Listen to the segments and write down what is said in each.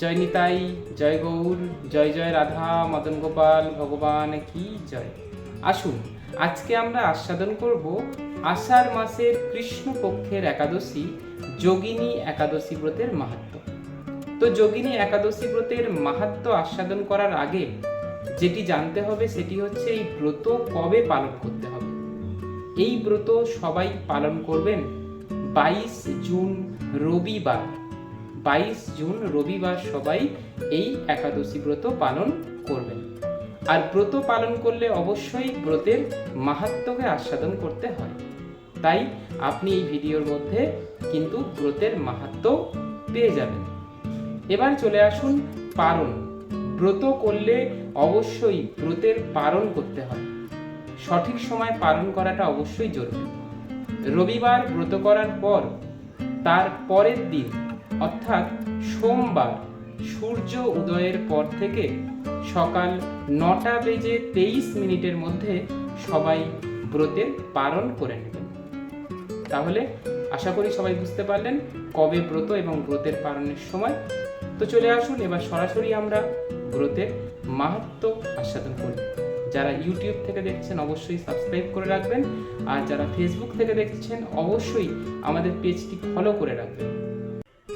জয় নিতাই, জয় গৌর, জয় জয় রাধা, মদন গোপাল, ভগবান কি জয়। আসুন, আজকে আমরা আস্বাদন করব আষাঢ় মাসের কৃষ্ণ পক্ষের একাদশী, যোগিনী একাদশী ব্রতের মাহাত্ম্য তো যোগিনী একাদশী ব্রতের মাহাত্ম্য আস্বাদন করার আগে যেটি জানতে হবে সেটি হচ্ছে এই ব্রত কবে পালন করতে হবে। এই ব্রত সবাই পালন করবেন বাইশ জুন রবিবার। বাইশ জুন রবিবার সবাই এই একাদশী ব্রত পালন করবেন। আর ব্রত পালন করলে অবশ্যই ব্রতের মাহাত্ম্যকে আস্বাদন করতে হয়। তাই আপনি এই ভিডিওর মধ্যে কিন্তু ব্রতের মাহাত্ম্য পেয়ে যাবেন। এবার চলে আসুন পারণ। ব্রত করলে অবশ্যই ব্রতের পালন করতে হয়। সঠিক সময় পালন করাটা অবশ্যই জরুরি। রবিবার ব্রত করার পর, তার পরের দিন অর্থাৎ সোমবার, সূর্য উদয়ের পর থেকে সকাল নটা বেজে তেইশ মিনিটের মধ্যে সবাই ব্রতের পালন করে নেবেন। তাহলে আশা করি সবাই বুঝতে পারলেন কবে ব্রত এবং ব্রতের পালনের সময়। তো চলে আসুন, এবার সরাসরি আমরা ব্রতের মাহাত্ম আস্বাদন করি। যারা ইউটিউব থেকে দেখছেন অবশ্যই সাবস্ক্রাইব করে রাখবেন, আর যারা ফেসবুক থেকে দেখছেন অবশ্যই আমাদের পেজটি ফলো করে রাখবেন।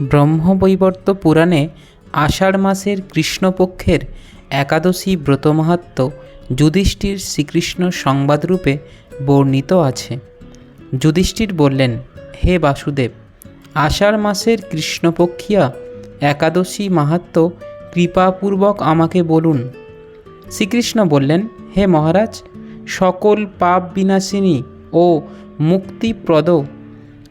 ব্রহ্মবৈবর্ত পুরাণে আষাঢ় মাসের কৃষ্ণপক্ষের একাদশী ব্রত মাহাত্ম যুধিষ্ঠির শ্রীকৃষ্ণ সংবাদরূপে বর্ণিত আছে। যুধিষ্ঠির বললেন, হে বাসুদেব, আষাঢ় মাসের কৃষ্ণপক্ষিয়া একাদশী মাহাত্ম কৃপাপূর্বক আমাকে বলুন। শ্রীকৃষ্ণ বললেন, হে মহারাজ, সকল পাপ বিনাশিনী ও মুক্তিপ্রদ,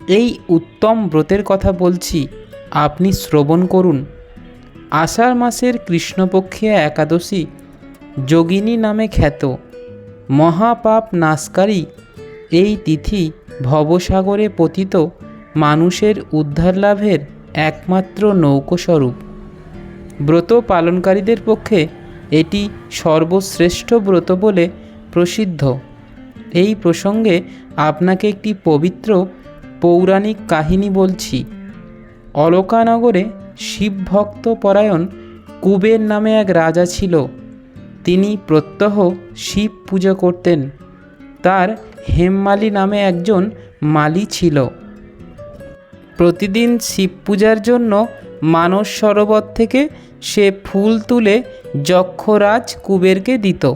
এই উত্তম ব্রতের কথা বলছি আপনি শ্রবণ করুন। আষাঢ় মাসের কৃষ্ণপক্ষিয়া একাদশী যোগিনী নামে খ্যাত। মহাপাপ নাশকারী এই তিথি ভবসাগরে পতিত মানুষের উদ্ধার লাভের একমাত্র নৌকস্বরূপ। ব্রত পালনকারীদের পক্ষে এটি সর্বশ্রেষ্ঠ ব্রত বলে প্রসিদ্ধ। এই প্রসঙ্গে আপনাকে একটি পবিত্র পৌরাণিক কাহিনী বলছি। অলকানগরে শিবভক্ত পরায়ণ কুবের নামে এক রাজা ছিল। তিনি প্রত্যহ শিব পুজো করতেন। তার হেমমালি নামে একজন মালি ছিল। প্রতিদিন শিব পূজার জন্য মানস সরোবর থেকে সে ফুল তুলে যক্ষরাজ কুবেরকে দিত।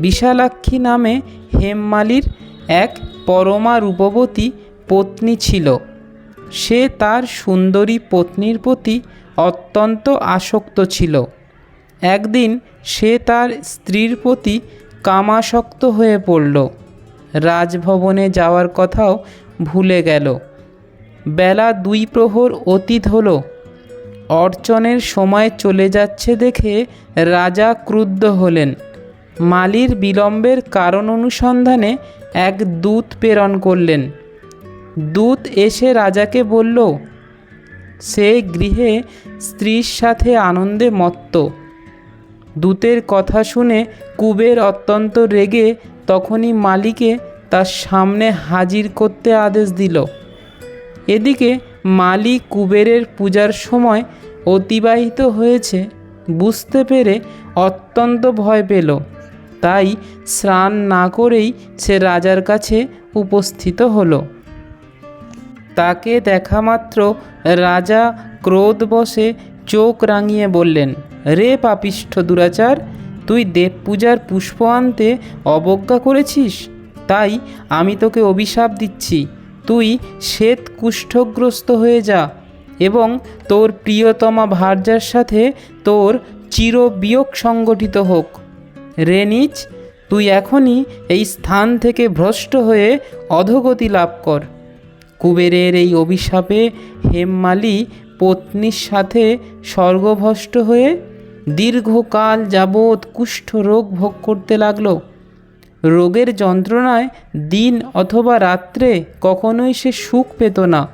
বিশালাক্ষী নামে হেমমালির এক পরমা রূপবতী পত্নী ছিল। সে তার সুন্দরী পত্নীর প্রতি অত্যন্ত আসক্ত ছিল। একদিন সে তার স্ত্রীর প্রতি কামাসক্ত হয়ে পড়ল। রাজভবনে যাওয়ার কথাও ভুলে গেল। বেলা দুই প্রহর অতীত হল। অর্চনের সময় চলে যাচ্ছে দেখে রাজা ক্রুদ্ধ হলেন। মালির বিলম্বের কারণ অনুসন্ধানে এক দূত প্রেরণ করলেন। দূত এসে রাজাকে বলল, সে গৃহে স্ত্রীর সাথে আনন্দে মত্ত। দূতের কথা শুনে কুবের অত্যন্ত রেগে তখনই মালিকে তার সামনে হাজির করতে আদেশ দিল। এদিকে মালি কুবেরের পূজার সময় অতিবাহিত হয়েছে, বুঝতে পেরে অত্যন্ত ভয় পেল। তাই স্নান না করেই সে রাজার কাছে উপস্থিত হলো। তাকে দেখা মাত্র রাজা ক্রোধ ক্রোধবশে চোখ রাঙিয়ে বললেন, রে পাপিষ্ঠ দুরাচার, তুই দেব পূজার পুষ্প আনতে অবজ্ঞা করেছিস? তাই আমি তোকে অভিশাপ দিচ্ছি। তুই শ্বেত কুষ্ঠগ্রস্ত হয়ে যা এবং তোর প্রিয়তমা ভার্যার সাথে তোর চিরবিয়োগ সংগঠিত হোক। রে নিচ, তুই এখনই এই স্থান থেকে ভ্রষ্ট হয়ে অধোগতি লাভ কর। কুবেরের এই অভিশাপে হেমমালি পত্নীর সাথে স্বর্গভ্রষ্ট হয়ে দীর্ঘকাল যাবৎ কুষ্ঠ রোগ ভোগ করতে লাগল। রোগের যন্ত্রণায় দিন অথবা রাত্রে কখনোই সে সুখ পেত না।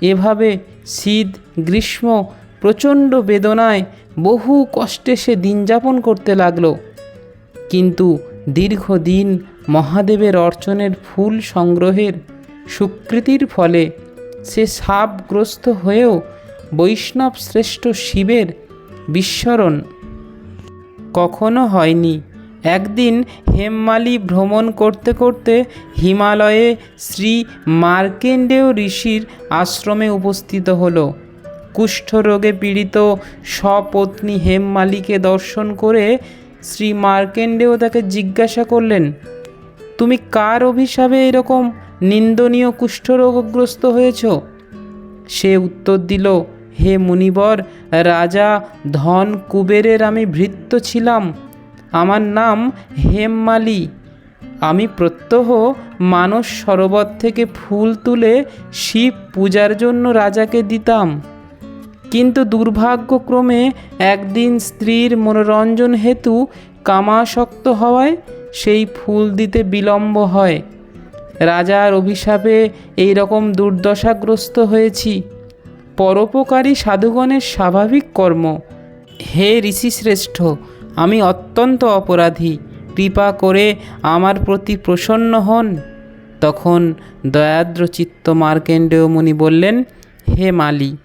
এভাবে শীত, গ্রীষ্ম, প্রচণ্ড বেদনায় বহু কষ্টে সে দিন যাপন করতে লাগল। কিন্তু দীর্ঘদিন মহাদেবের অর্চনের ফুল সংগ্রহের স্বীকৃতির ফলে সে সাপগ্রস্ত হয়েও বৈষ্ণব শ্রেষ্ঠ শিবের বিস্মরণ। কখনো হয়নি। একদিন হেমমালি ভ্রমণ করতে করতে হিমালয়ে শ্রী মার্কেন্ডেয় ঋষির আশ্রমে উপস্থিত হলো। কুষ্ঠরোগে পীড়িত সপত্নী হেমমালিকে দর্শন করে শ্রী মার্কেন্ডেয় তাকে জিজ্ঞাসা করলেন, তুমি কার অভিশাপে এরকম নিন্দনীয় কুষ্ঠরোগগ্রস্ত হয়েছ? সে উত্তর দিল, হে মুনিবর, রাজা ধন কুবেরের আমি ভৃত্য ছিলাম। আমার নাম হেমমালি। আমি প্রত্যহ মানস সরোবর থেকে ফুল তুলে শিব পূজার জন্য রাজাকে দিতাম। কিন্তু দুর্ভাগ্যক্রমে একদিন স্ত্রীর মনোরঞ্জন হেতু কামাসক্ত হওয়ায় সেই ফুল দিতে বিলম্ব হয়। রাজার অভিশাপে এই রকম দুর্দশাগ্রস্ত হয়েছি। পরোপকারী সাধুগণের স্বাভাবিক কর্ম। হে ঋষিশ্রেষ্ঠ, আমি অত্যন্ত অপরাধী। কৃপা করে আমার প্রতি প্রসন্ন হন। তখন দয়াদ্র চিত্ত মার্কেন্ডেয় মুনি বললেন, হে মালি,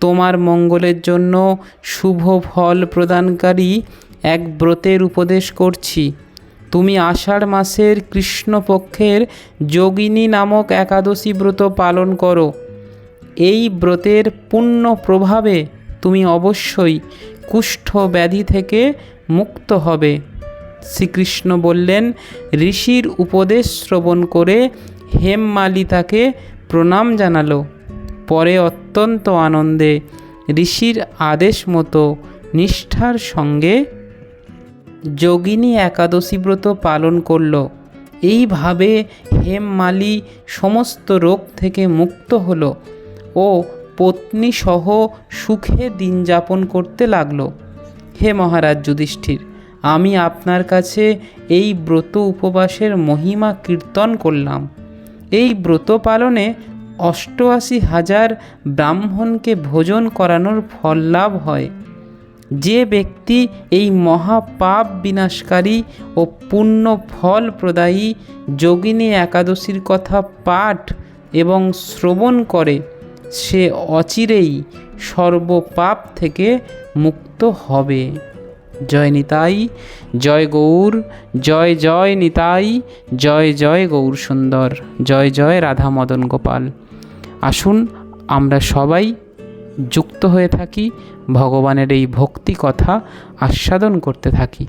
তোমার মঙ্গলের জন্য শুভ ফল প্রদানকারী এক ব্রতের উপদেশ করছি। তুমি আষাঢ় মাসের কৃষ্ণপক্ষের যোগিনী নামক একাদশী ব্রত পালন করো। এই ব্রতের পূর্ণ প্রভাবে তুমি অবশ্যই কুষ্ঠ ব্যাধি থেকে মুক্ত হবে। শ্রীকৃষ্ণ বললেন, ঋষির উপদেশ শ্রবণ করে হেমমালি তাকে প্রণাম জানালো। পরে অত্যন্ত আনন্দে ঋষির আদেশ মতো নিষ্ঠার সঙ্গে যোগিনী একাদশী ব্রত পালন করল। এইভাবে হেমমালি সমস্ত রোগ থেকে মুক্ত হল ও পত্নী সহ সুখে দিন যাপন করতে লাগল। হে মহারাজ যুধিষ্ঠির, আমি আপনার কাছে এই ব্রত উপবাসের মহিমা কীর্তন করলাম। এই ব্রত পালনে অষ্টআশি হাজার ব্রাহ্মণকে ভোজন করানোর ফল লাভ হয়। যে ব্যক্তি এই মহাপাপ বিনাশকারী ও পুণ্য ফল প্রদায়ী যোগিনী একাদশীর কথা পাঠ এবং শ্রবণ করে, সে অচিরেই সর্বপাপ থেকে মুক্ত হবে। জয় নিতাই, জয় গৌর, জয় জয় নিতাই, জয় জয় গৌর সুন্দর জয় জয় রাধা মদন গোপাল। আসুন আমরা সবাই যুক্ত হয়ে থাকি ভগবানের এই ভক্তি কথা আস্বাদন করতে থাকি।